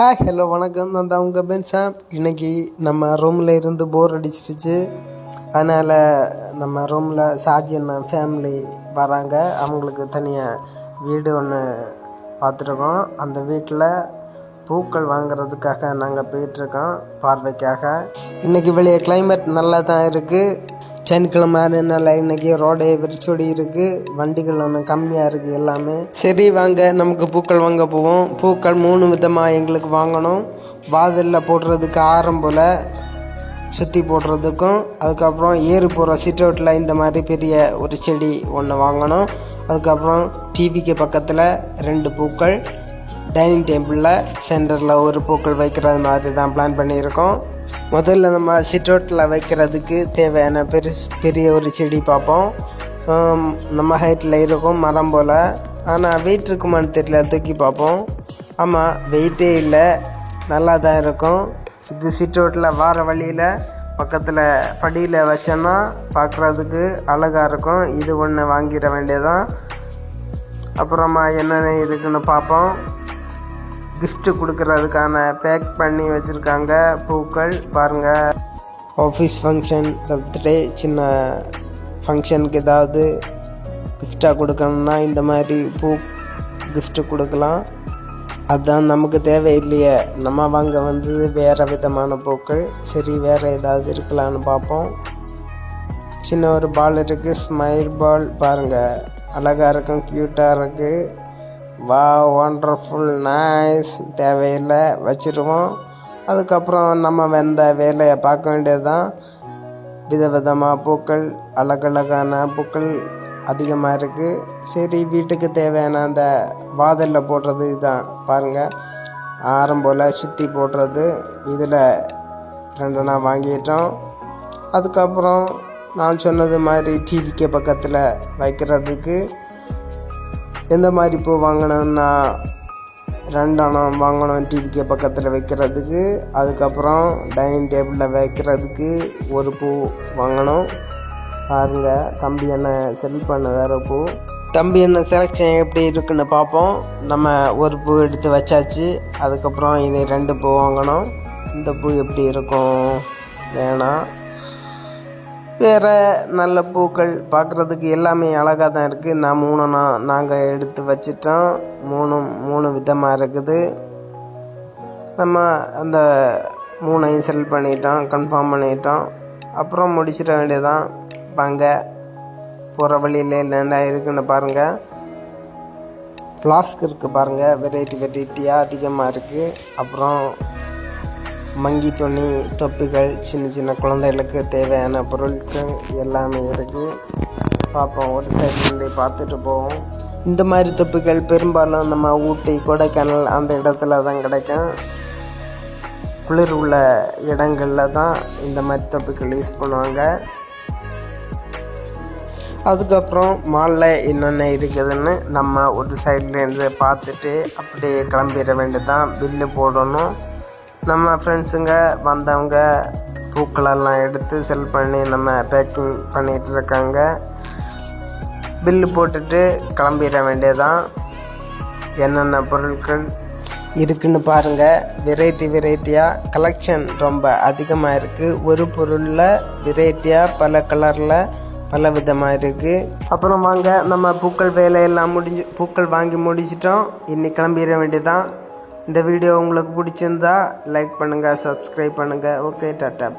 Hi hello வணக்கம். நான் தான் உங்கள் பென் சாம். நம்ம ரூமில் இருந்து போர் அடிச்சிருச்சு. அதனால் நம்ம ரூமில் சாஜி அண்ணன் ஃபேமிலி வராங்க. அவங்களுக்கு தனியாக வீடு ஒன்று பார்த்துருக்கோம். அந்த வீட்டில் பூக்கள் வாங்குறதுக்காக நாங்கள் போயிட்டுருக்கோம் பார்வைக்காக. இன்றைக்கி வெளியே கிளைமேட் நல்லா தான் இருக்குது சனிக்கிழமைனால இன்னைக்கு ரோடே விரிச்சொடி இருக்குது வண்டிகள் ஒன்று கம்மியாக இருக்குது எல்லாமே. சரி வாங்க நமக்கு பூக்கள் வாங்க போவோம். பூக்கள் மூணு விதமாக எங்களுக்கு வாங்கணும். வாதலில் போடுறதுக்கு ஆரம்பில் சுற்றி போடுறதுக்கும் அதுக்கப்புறம் ஏறு போகிற சிட்டவுட்டில் இந்த மாதிரி பெரிய ஒரு செடி ஒன்று வாங்கணும். அதுக்கப்புறம் டிவிக்கு பக்கத்தில் ரெண்டு பூக்கள். டைனிங் டேபிளில் சென்டரில் ஒரு பூக்கள் வைக்கிறது மாதிரி தான் பிளான் பண்ணியிருக்கோம். முதல்ல நம்ம சிட்டவுட்டில் வைக்கிறதுக்கு தேவையான பெருசு பெரிய ஒரு செடி பார்ப்போம். நம்ம ஹைட்டில் இருக்கும் மரம் போல். ஆனால் வெயிட் இருக்குமான்னு தெரியல தூக்கி பார்ப்போம். ஆமாம் வெயிட்டே இல்லை. நல்லா தான் இருக்கும். இது சிட்டவுட்டில் வார வழியில் பக்கத்தில் படியில் வச்சோன்னா பார்க்குறதுக்கு அழகாக இருக்கும். இது ஒன்று வாங்கிட வேண்டியதான் அப்புறமா என்னென்ன இருக்குன்னு பார்ப்போம். கிஃப்ட்டு கொடுக்கறதுக்கான பேக் பண்ணி வச்சுருக்காங்க. பூக்கள் பாருங்கள் ஆஃபீஸ் ஃபங்க்ஷன் பர்த்டே சின்ன ஃபங்க்ஷனுக்கு ஏதாவது கிஃப்டாக கொடுக்கணும்னா இந்த மாதிரி பூ கிஃப்ட்டு கொடுக்கலாம். அதுதான் நமக்கு தேவையில்லையே. நம்ம வாங்க வந்தது வேறு விதமான பூக்கள். சரி வேறு ஏதாவது இருக்கலான்னு பார்ப்போம். சின்ன ஒரு பால் இருக்குது ஸ்மைல் பால் பாருங்கள் அழகாக இருக்கும் க்யூட்டாக இருக்குது வா ஒண்டர்ஃபுல் நைஸ் தேவையில்லை வச்சுருவோம். அதுக்கப்புறம் நம்ம வெந்த வேலையை பார்க்க வேண்டியது தான் விதவிதமாக பூக்கள் அழகழகான பூக்கள் அதிகமாக இருக்குது சரி வீட்டுக்கு தேவையான அந்த வாதலில் போடுறது இதுதான் பாருங்கள் ஆரம்பில் சுற்றி போடுறது. இதில் ரெண்டு வாங்கிட்டோம். அதுக்கப்புறம் நான் சொன்னது மாதிரி டிவிக்கு பக்கத்தில் வைக்கிறதுக்கு எந்த மாதிரி பூ வாங்கணும்னா ரெண்டணம் வாங்கணும் டிவிக்கு பக்கத்தில் வைக்கிறதுக்கு. அதுக்கப்புறம் டைனிங் டேபிளில் வைக்கிறதுக்கு ஒரு பூ வாங்கணும். பாருங்கள் தம்பி என்ன செல் பண்ண வேறு பூ. தம்பி என்ன செலெக்ஷன் எப்படி இருக்குன்னு பார்ப்போம். நம்ம ஒரு பூ எடுத்து வச்சாச்சு. அதுக்கப்புறம் இது ரெண்டு பூ வாங்கணும். இந்த பூ எப்படி இருக்கும்? வேணாம். வேறு நல்ல பூக்கள் பார்க்குறதுக்கு எல்லாமே அழகாக தான் இருக்குது நான் மூணு நான் நாங்கள் எடுத்து வச்சிட்டோம். மூணு மூணு விதமாக இருக்குது. நம்ம அந்த மூணையும் செல் பண்ணிட்டோம் கன்ஃபார்ம் பண்ணிட்டோம். அப்புறம் முடிச்சிட வேண்டியதான் வாங்க. போகிற வழியில் என்னென்ன இருக்குன்னு பாருங்கள் ஃப்ளாஸ்க் இருக்குது பாருங்கள் வெரைட்டி வெரைட்டியாக அதிகமாக இருக்குது அப்புறம் மங்கி துணி தொப்பிகள் சின்ன சின்ன குழந்தைகளுக்கு தேவையான பொருட்கள் எல்லாமே இருக்குது பார்ப்போம். ஒரு சைட்லேருந்து பார்த்துட்டு போவோம். இந்த மாதிரி தொப்பிகள் பெரும்பாலும் நம்ம ஊட்டி கொடைக்கானல் அந்த இடத்துல தான் கிடைக்கும். குளிர் உள்ள இடங்களில் தான் இந்த மாதிரி தொப்பிகள் யூஸ் பண்ணுவாங்க. அதுக்கப்புறம் மாலில் என்னென்ன இருக்குதுன்னு நம்ம ஒரு சைட்லேருந்து பார்த்துட்டு அப்படியே கிளம்பிட வேண்டியதான் பில்லு போடணும். நம்ம ஃப்ரெண்ட்ஸுங்க வந்தவங்க பூக்களெல்லாம் எடுத்து செல் பண்ணி நம்ம பேக்கிங் பண்ணிகிட்டு இருக்காங்க. பில்லு போட்டுட்டு கிளம்பிட வேண்டியதான் என்னென்ன பொருட்கள் இருக்குன்னு பாருங்கள் வெரைட்டி வெரைட்டியாக கலெக்ஷன் ரொம்ப அதிகமாக இருக்குது ஒரு பொருளில் வெரைட்டியாக பல கலரில் பல விதமாக இருக்குது அப்புறம் வாங்க நம்ம பூக்கள் வேலையெல்லாம் முடிஞ்சு பூக்கள் வாங்கி முடிச்சிட்டோம். இன்னி கிளம்பிட வேண்டியதான் இந்த வீடியோ உங்களுக்கு பிடிச்சிருந்தா லைக் பண்ணுங்கள் சப்ஸ்கிரைப் பண்ணுங்கள் ஓகே டாட்டா